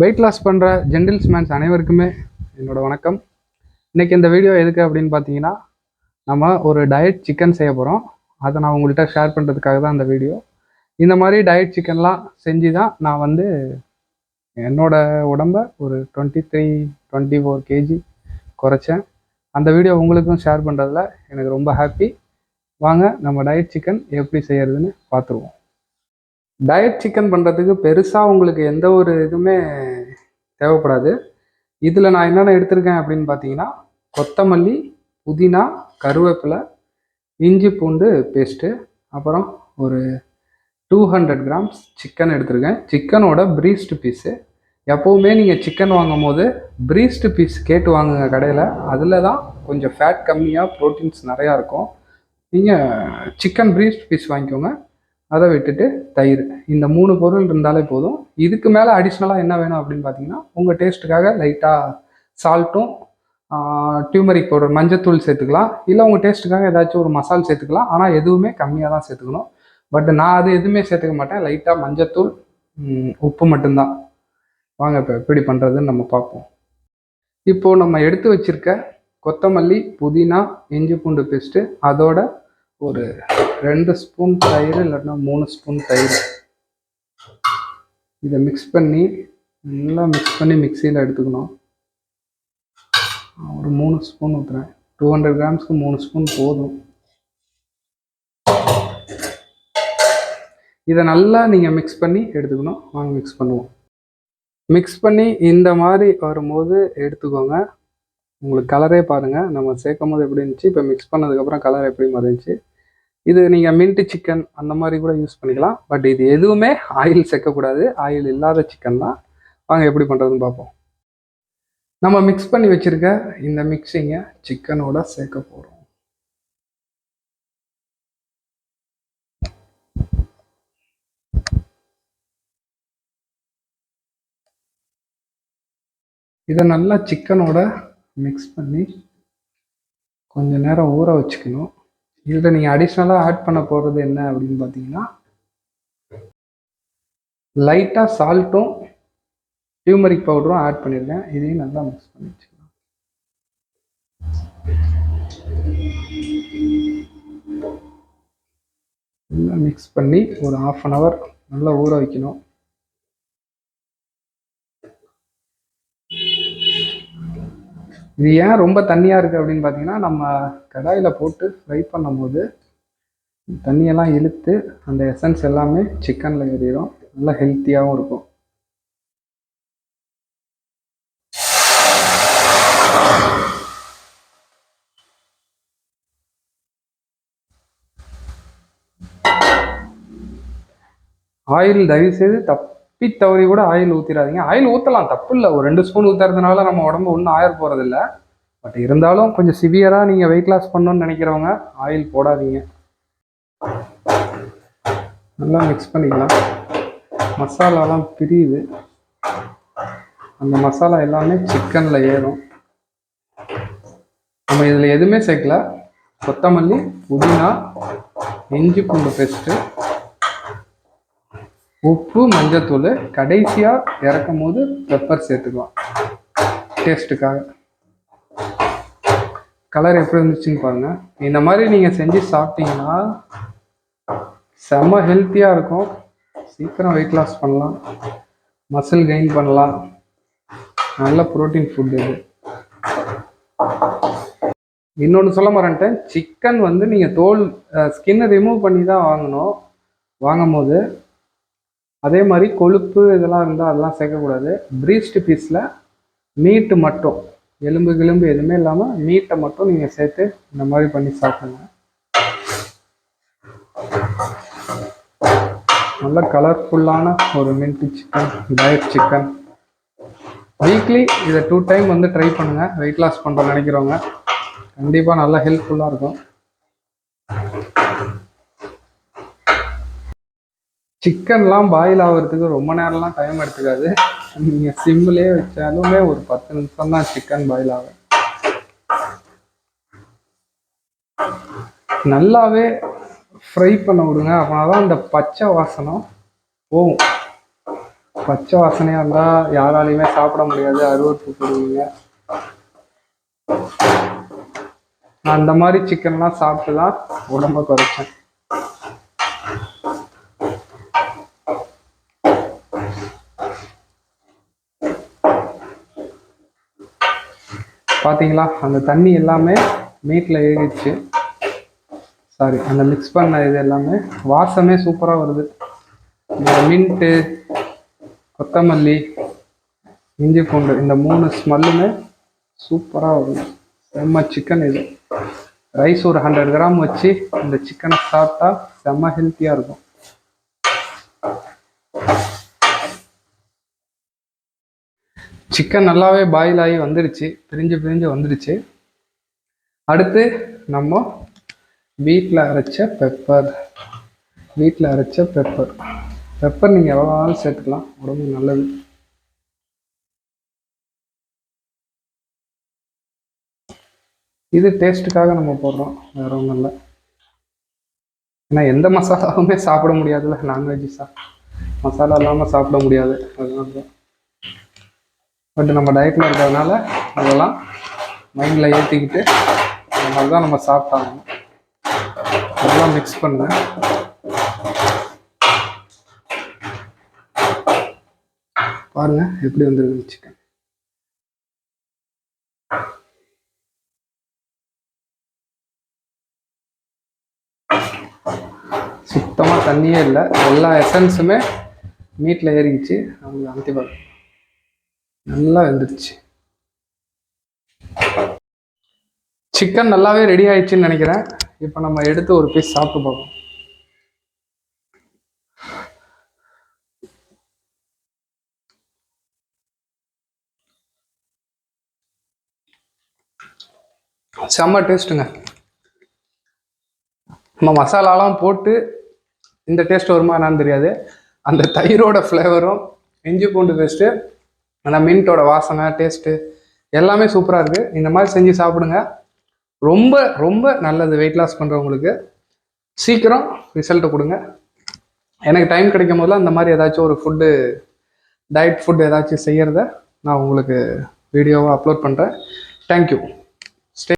Wait loss பண்ணுற ஜென்டில்ஸ்மேன்ஸ் அனைவருக்குமே என்னோட வணக்கம். இன்றைக்கி இந்த வீடியோ எதுக்கு அப்படின்னு பார்த்தீங்கன்னா நம்ம ஒரு டயட் சிக்கன் செய்ய போகிறோம் அதை நான் உங்கள்கிட்ட ஷேர் பண்ணுறதுக்காக தான் இந்த வீடியோ இந்த மாதிரி டயட் சிக்கன்லாம் செஞ்சு தான் நான் வந்து என்னோடய உடம்ப ஒரு twenty three twenty four KG குறைச்சேன். அந்த வீடியோ உங்களுக்கும் ஷேர் பண்ணுறதுல எனக்கு ரொம்ப ஹாப்பி வாங்க நம்ம டயட் சிக்கன் எப்படி செய்யறதுன்னு பார்த்துருவோம் டயட் சிக்கன் பண்ணுறதுக்கு பெருசாக உங்களுக்கு எந்த ஒரு இதுவுமே தேவைப்படாது. இதில் நான் என்னென்ன எடுத்திருக்கேன் அப்படின்னு பார்த்தீங்கன்னா கொத்தமல்லி புதினா கருவேப்பிலை இஞ்சி பூண்டு பேஸ்ட்டு அப்புறம் ஒரு டூ ஹண்ட்ரட் கிராம்ஸ் சிக்கன் எடுத்திருக்கேன். சிக்கனோட ப்ரீஸ்டு பீஸு எப்போவுமே நீங்கள் சிக்கன் வாங்கும் போது ப்ரீஸ்டு பீஸ் கேட்டு வாங்குங்க கடையில். அதில் தான் கொஞ்சம் ஃபேட் கம்மியாக ப்ரோட்டீன்ஸ் நிறையா இருக்கும். நீங்கள் சிக்கன் ப்ரீஸ்ட் பீஸ் வாங்கிக்கோங்க. அதை விட்டுட்டு தயிர். இந்த மூணு பொருள் இருந்தாலே போதும். இதுக்கு மேலே அடிஷ்னலாக என்ன வேணும் அப்படின்னு பார்த்தீங்கன்னா உங்கள் டேஸ்ட்டுக்காக லைட்டாக சால்ட்டும் டியூமரிக் பவுடர் மஞ்சத்தூள் சேர்த்துக்கலாம். இல்லை உங்கள் டேஸ்ட்டுக்காக ஏதாச்சும் ஒரு மசால் சேர்த்துக்கலாம். ஆனால் எதுவுமே கம்மியாக தான் சேர்த்துக்கணும். பட் நான் அது எதுவுமே சேர்த்துக்க மாட்டேன். லைட்டாக மஞ்சத்தூள் உப்பு மட்டும்தான். வாங்க இப்போ எப்படி பண்ணுறதுன்னு நம்ம பார்ப்போம். இப்போது நம்ம எடுத்து வச்சிருக்க கொத்தமல்லி புதினா இஞ்சி பூண்டு பேஸ்ட்டு அதோட ஒரு ரெண்டு ஸ்பூன் தயிர் இல்லைன்னா மூணு ஸ்பூன் தயிர். இதை மிக்ஸ் பண்ணி நல்லா மிக்ஸ் பண்ணி மிக்சியில் எடுத்துக்கணும். ஒரு மூணு ஸ்பூன் ஊற்றுறேன் டூ ஹண்ட்ரட் கிராம்ஸ்க்கு மூணு ஸ்பூன் போதும். இதை நல்லா நீங்கள் மிக்ஸ் பண்ணி எடுத்துக்கணும். வாங்க மிக்ஸ் பண்ணுவோம். மிக்ஸ் பண்ணி இந்த மாதிரி வரும்போது எடுத்துக்கோங்க. உங்களுக்கு கலரே பாருங்கள் நம்ம சேர்க்கும் போது எப்படி இருந்துச்சு? இப்போ மிக்ஸ் பண்ணதுக்கப்புறம் கலர் எப்படி மாறிச்சு இது நீங்கள் மின்ட் சிக்கன் அந்த மாதிரி கூட யூஸ் பண்ணிக்கலாம். பட் இது எதுவுமே ஆயில் சேர்க்கக்கூடாது. ஆயில் இல்லாத சிக்கன் தான். வாங்க எப்படி பண்ணுறதுன்னு பார்ப்போம். நம்ம மிக்ஸ் பண்ணி வச்சுருக்க இந்த மிக்ஸிங்கை சிக்கனோட சேர்க்க போகிறோம் இதை நல்லா சிக்கனோட மிக்ஸ் பண்ணி கொஞ்சம் நேரம் ஊற வச்சுக்கணும். இதில் நீங்கள் அடிஷ்னலாக ஆட் பண்ண போகிறது என்ன அப்படின்னு பார்த்தீங்கன்னா லைட்டாக சால்ட்டும் டியூமரிக் பவுடரும் ஆட் பண்ணியிருக்கேன் இதையும் நல்லா மிக்ஸ் பண்ணி வச்சுக்கலாம். நல்லா மிக்ஸ் பண்ணி ஒரு ஆஃப் அன் ஹவர் நல்லா ஊற வைக்கணும். இது ஏன் ரொம்ப தண்ணியாக இருக்குது அப்படின்னு பார்த்தீங்கன்னா நம்ம கடாயில் போட்டு ஃப்ரை பண்ணும்போது தண்ணியெல்லாம் இழுத்து அந்த எசன்ஸ் எல்லாமே சிக்கனில் ஏறிடும் நல்லா ஹெல்த்தியாகவும் இருக்கும். ஆயில் தயவுசெய்து தப்பி தவறி கூட ஆயில் ஊற்றிடாதீங்க ஆயில் ஊற்றலாம் தப்பு இல்லை ஒரு ரெண்டு ஸ்பூன் ஊற்றுறதுனால நம்ம உடம்பு ஒன்றும் ஆயிர போகிறதில்ல பட் இருந்தாலும் கொஞ்சம் சிவியராக நீங்கள் வெயிட் லாஸ் பண்ணணும்னு நினைக்கிறவங்க ஆயில் போடாதீங்க. நல்லா மிக்ஸ் பண்ணிக்கலாம். மசாலாலாம் பிரியுது. அந்த மசாலா எல்லாமே சிக்கனில் ஏறும். நம்ம இதில் எதுவுமே சேர்க்கல. கொத்தமல்லி புதினா இஞ்சி பூண்டு பேஸ்ட்டு உப்பு மஞ்சத்தூள் கடைசியாக இறக்கும் போது பெப்பர் சேர்த்துக்கலாம் டேஸ்ட்டுக்காக கலர் எப்படி இருந்துச்சுன்னு பாருங்கள் இந்த மாதிரி நீங்கள் செஞ்சு சாப்பிட்டீங்கன்னா செம்ம ஹெல்த்தியாக இருக்கும். சீக்கிரம் வெயிட் லாஸ் பண்ணலாம். மசில் கெயின் பண்ணலாம். நல்ல ப்ரோட்டீன் ஃபுட் இது. இன்னொன்று சொல்ல மறந்துட்டேன். சிக்கன் வந்து நீங்கள் தோல் ஸ்கின்னை ரிமூவ் பண்ணி தான் வாங்கணும். வாங்கும் போது அதே மாதிரி கொழுப்பு இதெல்லாம் இருந்தால் அதெல்லாம் சேர்க்கக்கூடாது. ப்ரீஸ்டு பீஸில் மீட்டு மட்டும் எலும்பு கிளும்பு எதுவுமே இல்லாமல் மீட்டை மட்டும் நீங்கள் சேர்த்து இந்த மாதிரி பண்ணி சாப்பிடுங்க. நல்ல கலர்ஃபுல்லான ஒரு mint chicken diet chicken weekly இதை டூ டைம் வந்து ட்ரை பண்ணுங்கள் வெயிட் லாஸ் பண்ணுற நினைக்கிறவங்க கண்டிப்பாக நல்லா ஹெல்ப்ஃபுல்லாக இருக்கும். சிக்கன்லாம் பாயில் ஆகிறதுக்கு ரொம்ப நேரம்லாம் டைம் எடுத்துக்காது. நீங்கள் சிம்மிலே வச்சாலுமே ஒரு பத்து நிமிஷம் தான் சிக்கன் பாயில் ஆகும் நல்லாவே ஃப்ரை பண்ண விடுங்க. அப்படின்னா தான் அந்த பச்சை வாசனம் போகும். பச்சை வாசனையாக இருந்தால் யாராலையுமே சாப்பிட முடியாது. அருவறுப்பு போடுவீங்க நான் அந்த மாதிரி சிக்கன்லாம் சாப்பிட்டு தான் உடம்ப குறைச்சேன். பார்த்தீங்களா அந்த தண்ணி எல்லாமே மீட்டில் ஏறிடுச்சு. சாரி அந்த மிக்ஸ் பண்ண இது எல்லாமே வாசமே சூப்பராக வருது. இந்த மின்ட்டு கொத்தமல்லி இஞ்சி பூண்டு இந்த மூணு ஸ்மெல்லுமே சூப்பராக வருது. செம்ம சிக்கன் இது. ரைஸ் ஒரு ஹண்ட்ரட் கிராம் வச்சு இந்த சிக்கனை சாப்பிட்டா செம்ம ஹெல்த்தியாக இருக்கும். சிக்கன் நல்லாவே பாயில் ஆகி வந்துடுச்சு. பிரிஞ்சு பிரிஞ்சு வந்துடுச்சு. அடுத்து நம்ம வீட்டில் அரைச்ச பெப்பர் வீட்டில் அரைச்ச பெப்பர் பெப்பர் நீங்கள் எவ்வளோ நாளும் சேர்த்துக்கலாம். உடம்புக்கு நல்லது. இது டேஸ்ட்டுக்காக நம்ம போடுறோம். வேற ஒன்றும் இல்லை. ஏன்னா எந்த மசாலாவுமே சாப்பிட முடியாதுல்ல. நான்வெஜ் சா மசாலா இல்லாமல் சாப்பிட முடியாது. அதனால தான் பட் நம்ம டயட்டில் இருக்கிறதுனால அதெல்லாம் மைண்டில் ஏற்றிக்கிட்டு அந்த மாதிரி தான் நம்ம சாப்பிட்டாங்க அதெல்லாம் மிக்ஸ் பண்ணேன் பாருங்க எப்படி வந்துருக்கு சிக்கன் சுத்தமாக தண்ணியே இல்லை. எல்லா எசன்ஸுமே மீட்டில் ஏறிக்கிச்சு. அவங்களுக்கு அனுப்பிப்பாரு நல்லா வெந்துருச்சு. சிக்கன் நல்லாவே ரெடி ஆயிடுச்சுன்னு நினைக்கிறேன். இப்போ நம்ம எடுத்து ஒரு பீஸ் சாப்பிட்டு பார்ப்போம். செம்ம டேஸ்ட்டுங்க நம்ம மசாலாலாம் போட்டு இந்த டேஸ்ட் வருமா என்னன்னு தெரியாது. அந்த தயிரோட ஃப்ளேவரும் இஞ்சி பூண்டு பேஸ்ட்டு அந்த மின்ட்டோட வாசனை டேஸ்ட்டு எல்லாமே சூப்பராக இருக்குது இந்த மாதிரி செஞ்சு சாப்பிடுங்க. ரொம்ப ரொம்ப நல்லது வெயிட் லாஸ் பண்ணுறவங்களுக்கு சீக்கிரம் ரிசல்ட்டை கொடுங்க. எனக்கு டைம் கிடைக்கும் போதெல்லாம் அந்த மாதிரி ஏதாச்சும் ஒரு ஃபுட்டு டயட் ஃபுட் ஏதாச்சும் செய்கிறத நான் உங்களுக்கு வீடியோவாக அப்லோட் பண்ணுறேன் தேங்க்யூ